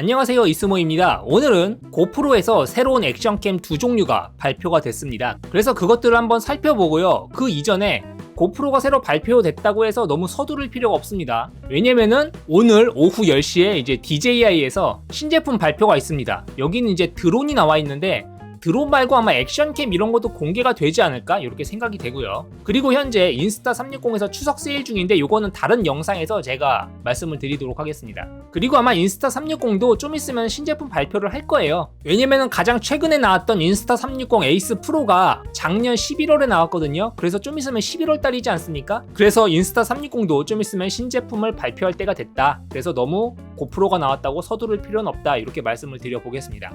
안녕하세요 이스모입니다. 오늘은 고프로에서 새로운 액션캠 두 종류가 발표가 됐습니다. 그래서 그것들을 한번 살펴보고요. 그 이전에 고프로가 새로 발표됐다고 해서 너무 서두를 필요가 없습니다. 왜냐면은 오늘 오후 10시에 이제 DJI에서 신제품 발표가 있습니다. 여기는 이제 드론이 나와 있는데 드론 말고 아마 액션캠 이런 것도 공개가 되지 않을까 이렇게 생각이 되고요. 그리고 현재 인스타 360에서 추석 세일 중인데 요거는 다른 영상에서 제가 말씀을 드리도록 하겠습니다. 그리고 아마 인스타 360도 좀 있으면 신제품 발표를 할 거예요. 왜냐면은 가장 최근에 나왔던 인스타 360 에이스 프로가 작년 11월에 나왔거든요. 그래서 좀 있으면 11월 달이지 않습니까? 그래서 인스타 360도 좀 있으면 신제품을 발표할 때가 됐다. 그래서 너무 고프로가 나왔다고 서두를 필요는 없다. 이렇게 말씀을 드려보겠습니다.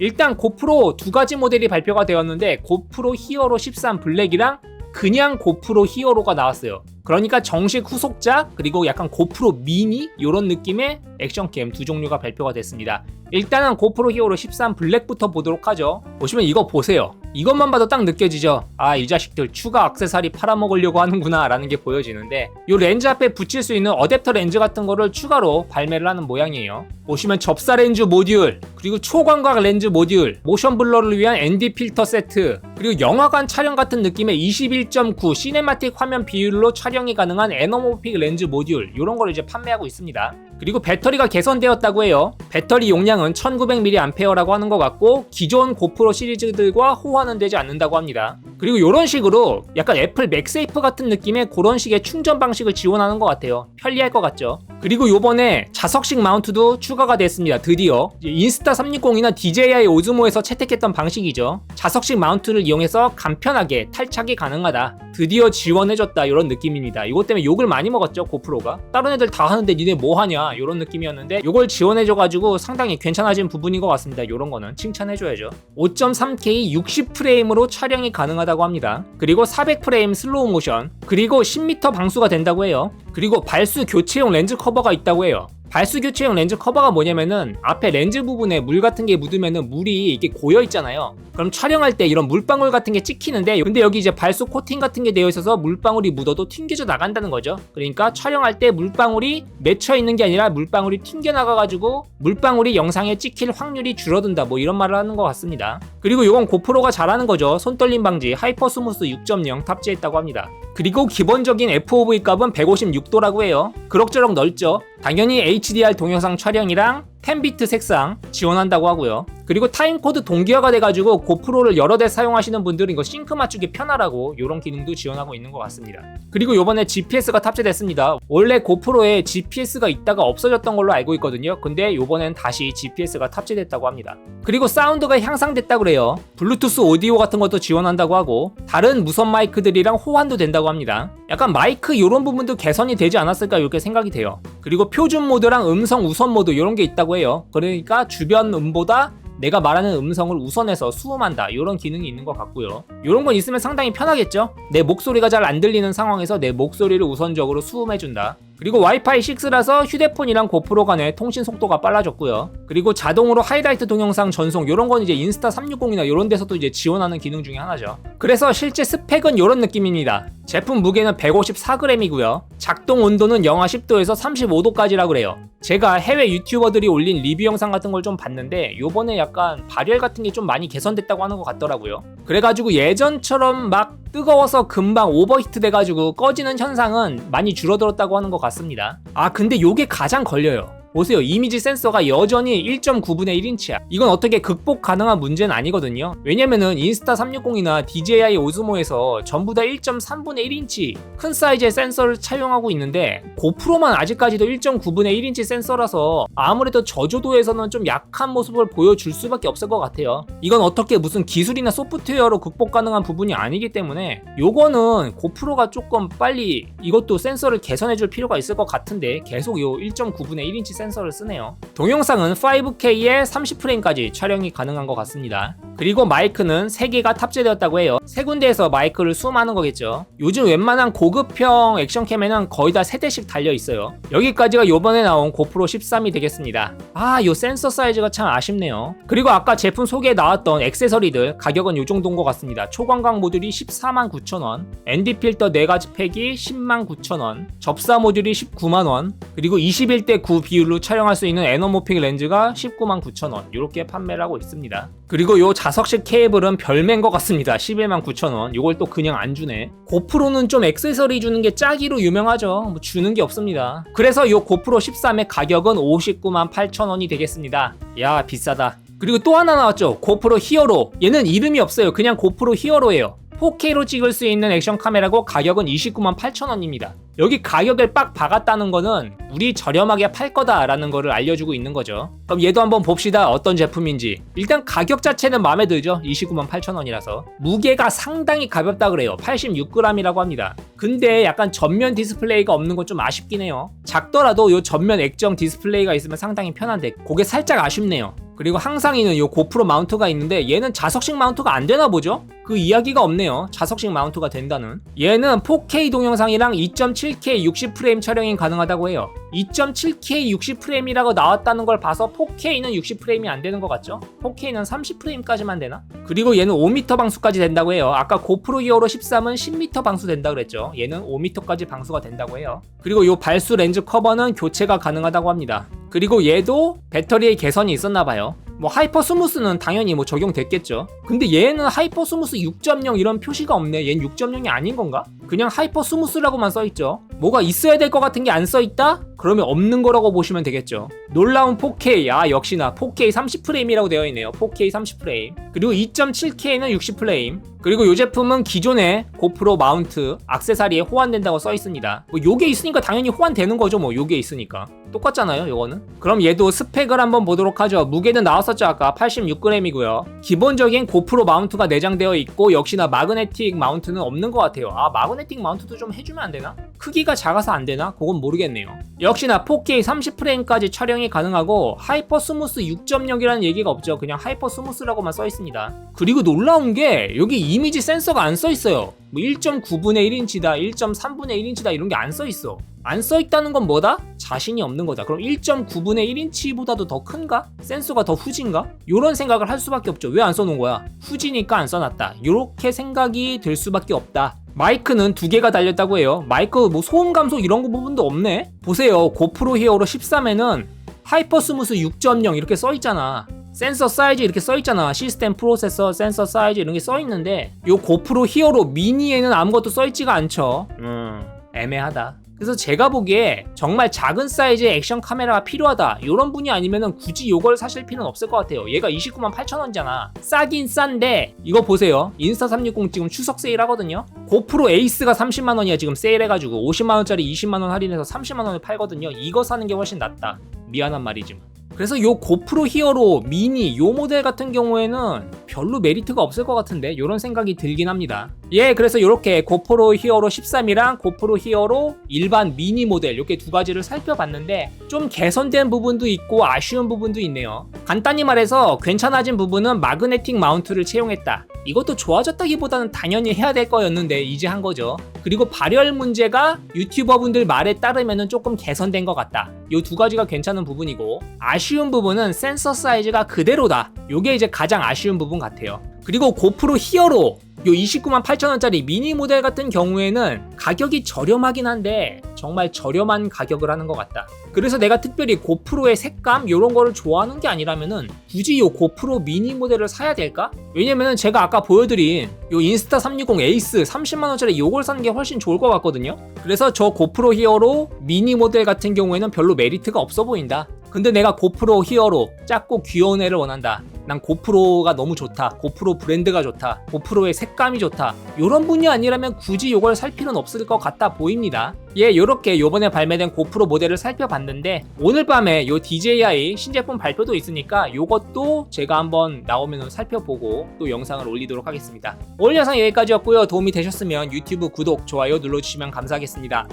일단 고프로 두 가지 모델이 발표가 되었는데 고프로 히어로 13 블랙이랑 그냥 고프로 히어로가 나왔어요. 그러니까 정식 후속작 그리고 약간 고프로 미니 이런 느낌의 액션캠 두 종류가 발표가 됐습니다. 일단은 고프로 히어로 13 블랙부터 보도록 하죠. 보시면 이거 보세요. 이것만 봐도 딱 느껴지죠. 아 이 자식들 추가 악세사리 팔아먹으려고 하는구나 라는 게 보여지는데 이 렌즈 앞에 붙일 수 있는 어댑터 렌즈 같은 거를 추가로 발매를 하는 모양이에요. 보시면 접사 렌즈 모듈 그리고 초광각 렌즈 모듈 모션 블러를 위한 ND 필터 세트 그리고 영화관 촬영 같은 느낌의 21.9 시네마틱 화면 비율로 촬영이 가능한 에너모픽 렌즈 모듈 이런 걸 이제 판매하고 있습니다. 그리고 배터리가 개선되었다고 해요. 배터리 용량은 1900mAh라고 하는 것 같고 기존 고프로 시리즈들과 호환은 되지 않는다고 합니다. 그리고 이런 식으로 약간 애플 맥세이프 같은 느낌의 그런 식의 충전 방식을 지원하는 것 같아요. 편리할 것 같죠. 그리고 요번에 자석식 마운트도 추가가 됐습니다. 드디어 인스타 360이나 DJI 오즈모에서 채택했던 방식이죠. 자석식 마운트를 이용해서 간편하게 탈착이 가능하다. 드디어 지원해줬다 이런 느낌입니다. 이것 때문에 욕을 많이 먹었죠 고프로가. 다른 애들 다 하는데 니네 뭐 하냐 이런 느낌이었는데 이걸 지원해줘가지고 상당히 괜찮아진 부분인 것 같습니다. 이런 거는 칭찬해줘야죠. 5.3K 60프레임으로 촬영이 가능하다 고 합니다. 그리고 400프레임 슬로우 모션 그리고 10m 방수가 된다고 해요. 그리고 발수 교체용 렌즈 커버가 있다고 해요. 발수 교체용 렌즈 커버가 뭐냐면은 앞에 렌즈 부분에 물 같은 게 묻으면은 물이 이게 고여 있잖아요. 그럼 촬영할 때 이런 물방울 같은 게 찍히는데 근데 여기 이제 발수 코팅 같은 게 되어 있어서 물방울이 묻어도 튕겨져 나간다는 거죠. 그러니까 촬영할 때 물방울이 맺혀 있는 게 아니라 물방울이 튕겨 나가 가지고 물방울이 영상에 찍힐 확률이 줄어든다. 뭐 이런 말을 하는 것 같습니다. 그리고 이건 고프로가 잘하는 거죠. 손떨림 방지 하이퍼 스무스 6.0 탑재했다고 합니다. 그리고 기본적인 FOV 값은 156도라고 해요. 그럭저럭 넓죠. 당연히 HDR 동영상 촬영이랑 10비트 색상 지원한다고 하고요. 그리고 타임코드 동기화가 돼가지고 고프로를 여러 대 사용하시는 분들은 이거 싱크 맞추기 편하라고 이런 기능도 지원하고 있는 것 같습니다. 그리고 이번에 GPS가 탑재됐습니다. 원래 고프로에 GPS가 있다가 없어졌던 걸로 알고 있거든요. 근데 이번엔 다시 GPS가 탑재됐다고 합니다. 그리고 사운드가 향상됐다고 그래요. 블루투스 오디오 같은 것도 지원한다고 하고 다른 무선 마이크들이랑 호환도 된다고 합니다. 약간 마이크 이런 부분도 개선이 되지 않았을까 이렇게 생각이 돼요. 그리고 표준 모드랑 음성 우선 모드 이런 게 있다고 해요. 그러니까 주변 음보다 내가 말하는 음성을 우선해서 수음한다. 이런 기능이 있는 것 같고요. 이런 건 있으면 상당히 편하겠죠? 내 목소리가 잘 안 들리는 상황에서 내 목소리를 우선적으로 수음해준다 그리고 와이파이 6라서 휴대폰이랑 고프로 간의 통신 속도가 빨라졌고요. 그리고 자동으로 하이라이트 동영상 전송 이런 건 이제 인스타 360이나 이런 데서도 이제 지원하는 기능 중에 하나죠. 그래서 실제 스펙은 이런 느낌입니다. 제품 무게는 154g이고요. 작동 온도는 영하 10도에서 35도까지라 그래요. 제가 해외 유튜버들이 올린 리뷰 영상 같은 걸 좀 봤는데 요번에 약간 발열 같은 게 좀 많이 개선됐다고 하는 것 같더라고요. 그래가지고 예전처럼 막 뜨거워서 금방 오버히트 돼가지고 꺼지는 현상은 많이 줄어들었다고 하는 것 같습니다. 아 근데 요게 가장 걸려요. 보세요. 이미지 센서가 여전히 1.9분의 1인치야. 이건 어떻게 극복 가능한 문제는 아니거든요. 왜냐면은 인스타 360이나 DJI 오즈모에서 전부 다 1.3분의 1인치 큰 사이즈의 센서를 차용하고 있는데 고프로만 아직까지도 1.9분의 1인치 센서라서 아무래도 저조도에서는 좀 약한 모습을 보여줄 수밖에 없을 것 같아요. 이건 어떻게 무슨 기술이나 소프트웨어로 극복 가능한 부분이 아니기 때문에 요거는 고프로가 조금 빨리 이것도 센서를 개선해 줄 필요가 있을 것 같은데 계속 요 1.9분의 1인치 센서를 쓰네요. 동영상은 5K에 30프레임까지 촬영이 가능한 것 같습니다. 그리고 마이크는 3개가 탑재되었다고 해요. 세 군데에서 마이크를 수음하는 거겠죠. 요즘 웬만한 고급형 액션캠에는 거의 다 3대씩 달려 있어요. 여기까지가 요번에 나온 고프로 13이 되겠습니다. 아, 요 센서 사이즈가 참 아쉽네요. 그리고 아까 제품 소개에 나왔던 액세서리들 가격은 요 정도인 것 같습니다. 초광각 모듈이 14만 9천 원, ND 필터 4가지 팩이 10만 9천 원, 접사 모듈이 19만 원, 그리고 21대 9 비율로 촬영할 수 있는 에너모픽 렌즈가 19만 9천 원 이렇게 판매를 하고 있습니다. 그리고 요 자석식 케이블은 별매인 것 같습니다. 11만 9천 원. 이걸 또 그냥 안 주네. 고프로는 좀 액세서리 주는 게 짜기로 유명하죠. 뭐 주는 게 없습니다. 그래서 요 고프로 13의 가격은 59만 8천 원이 되겠습니다. 야 비싸다. 그리고 또 하나 나왔죠. 고프로 히어로. 얘는 이름이 없어요. 그냥 고프로 히어로예요. 4K로 찍을 수 있는 액션 카메라고 가격은 29만 8천 원입니다. 여기 가격을 빡 박았다는 거는 우리 저렴하게 팔 거다라는 거를 알려주고 있는 거죠. 그럼 얘도 한번 봅시다. 어떤 제품인지. 일단 가격 자체는 마음에 들죠. 29만 8천 원이라서. 무게가 상당히 가볍다 그래요. 86g이라고 합니다. 근데 약간 전면 디스플레이가 없는 건 좀 아쉽긴 해요. 작더라도 요 전면 액정 디스플레이가 있으면 상당히 편한데 그게 살짝 아쉽네요. 그리고 항상 있는 요 고프로 마운트가 있는데 얘는 자석식 마운트가 안 되나 보죠? 그 이야기가 없네요. 자석식 마운트가 된다는. 얘는 4K 동영상이랑 2.7K 60프레임 촬영이 가능하다고 해요. 2.7K 60프레임이라고 나왔다는 걸 봐서 4K는 60프레임이 안 되는 것 같죠? 4K는 30프레임까지만 되나? 그리고 얘는 5m 방수까지 된다고 해요. 아까 고프로 히어로 13은 10m 방수 된다고 그랬죠. 얘는 5m까지 방수가 된다고 해요. 그리고 요 발수 렌즈 커버는 교체가 가능하다고 합니다. 그리고 얘도 배터리의 개선이 있었나 봐요. 뭐 하이퍼 스무스는 당연히 뭐 적용됐겠죠. 근데 얘는 하이퍼 스무스 6.0 이런 표시가 없네. 얘는 6.0이 아닌 건가? 그냥 하이퍼 스무스라고만 써 있죠. 뭐가 있어야 될 것 같은 게 안 써 있다? 그러면 없는 거라고 보시면 되겠죠. 놀라운 4K, 아 역시나 4K 30프레임이라고 되어 있네요. 4K 30프레임. 그리고 2.7K는 60프레임. 그리고 이 제품은 기존의 고프로 마운트 액세서리에 호환된다고 써 있습니다. 뭐 요게 있으니까 당연히 호환되는 거죠. 뭐 요게 있으니까. 똑같잖아요, 요거는. 그럼 얘도 스펙을 한번 보도록 하죠. 무게는 나왔었죠, 아까 86g이고요. 기본적인 고프로 마운트가 내장되어 있고 역시나 마그네틱 마운트는 없는 것 같아요. 아, 마그네 틱 마운트도 좀 해주면 안 되나? 크기가 작아서 안 되나? 그건 모르겠네요. 역시나 4K 30프레임까지 촬영이 가능하고 하이퍼 스무스 6.0이라는 얘기가 없죠. 그냥 하이퍼 스무스라고만 써 있습니다. 그리고 놀라운 게 여기 이미지 센서가 안 써 있어요. 뭐 1.9분의 1인치다, 1.3분의 1인치다 이런 게 안 써 있어. 안 써 있다는 건 뭐다? 자신이 없는 거다. 그럼 1.9분의 1인치보다도 더 큰가? 센서가 더 후진가? 이런 생각을 할 수밖에 없죠. 왜 안 써놓은 거야? 후지니까 안 써놨다. 이렇게 생각이 들 수밖에 없다. 마이크는 두 개가 달렸다고 해요. 마이크 뭐 소음 감소 이런 거 부분도 없네. 보세요. 고프로 히어로 13에는 하이퍼 스무스 6.0 이렇게 써 있잖아. 센서 사이즈 이렇게 써 있잖아. 시스템 프로세서 센서 사이즈 이런 게 써 있는데 요 고프로 히어로 미니에는 아무것도 써 있지가 않죠. 음, 애매하다. 그래서 제가 보기에 정말 작은 사이즈의 액션 카메라가 필요하다. 이런 분이 아니면은 굳이 이걸 사실 필요는 없을 것 같아요. 얘가 29만 8천 원이잖아. 싸긴 싼데 이거 보세요. 인스타 360 지금 추석 세일 하거든요. 고프로 에이스가 30만 원이야 지금 세일해가지고. 50만 원짜리 20만 원 할인해서 30만 원에 팔거든요. 이거 사는 게 훨씬 낫다. 미안한 말이지만 그래서 요 고프로 히어로 미니 요 모델 같은 경우에는 별로 메리트가 없을 것 같은데 이런 생각이 들긴 합니다. 예, 그래서 이렇게 고프로 히어로 13이랑 고프로 히어로 일반 미니 모델 이렇게 두 가지를 살펴봤는데 좀 개선된 부분도 있고 아쉬운 부분도 있네요. 간단히 말해서 괜찮아진 부분은 마그네틱 마운트를 채용했다. 이것도 좋아졌다기보다는 당연히 해야 될 거였는데 이제 한 거죠. 그리고 발열 문제가 유튜버분들 말에 따르면 조금 개선된 것 같다. 이 두 가지가 괜찮은 부분이고 아쉬운 부분은 센서 사이즈가 그대로다. 이게 이제 가장 아쉬운 부분 같아요. 그리고 고프로 히어로 요 29만 8천원짜리 미니 모델 같은 경우에는 가격이 저렴하긴 한데 정말 저렴한 가격을 하는 것 같다. 그래서 내가 특별히 고프로의 색감 이런 거를 좋아하는 게 아니라면은 굳이 요 고프로 미니 모델을 사야 될까? 왜냐면은 제가 아까 보여드린 요 인스타 360 에이스 30만원짜리 요걸 사는 게 훨씬 좋을 것 같거든요. 그래서 저 고프로 히어로 미니 모델 같은 경우에는 별로 메리트가 없어 보인다. 근데 내가 고프로 히어로 작고 귀여운 애를 원한다. 난 고프로가 너무 좋다. 고프로 브랜드가 좋다. 고프로의 색감이 좋다. 이런 분이 아니라면 굳이 이걸 살 필요는 없을 것 같다 보입니다. 예, 요렇게 요번에 발매된 고프로 모델을 살펴봤는데 오늘 밤에 요 DJI 신제품 발표도 있으니까 요것도 제가 한번 나오면 살펴보고 또 영상을 올리도록 하겠습니다. 오늘 영상 여기까지였고요. 도움이 되셨으면 유튜브 구독, 좋아요 눌러주시면 감사하겠습니다.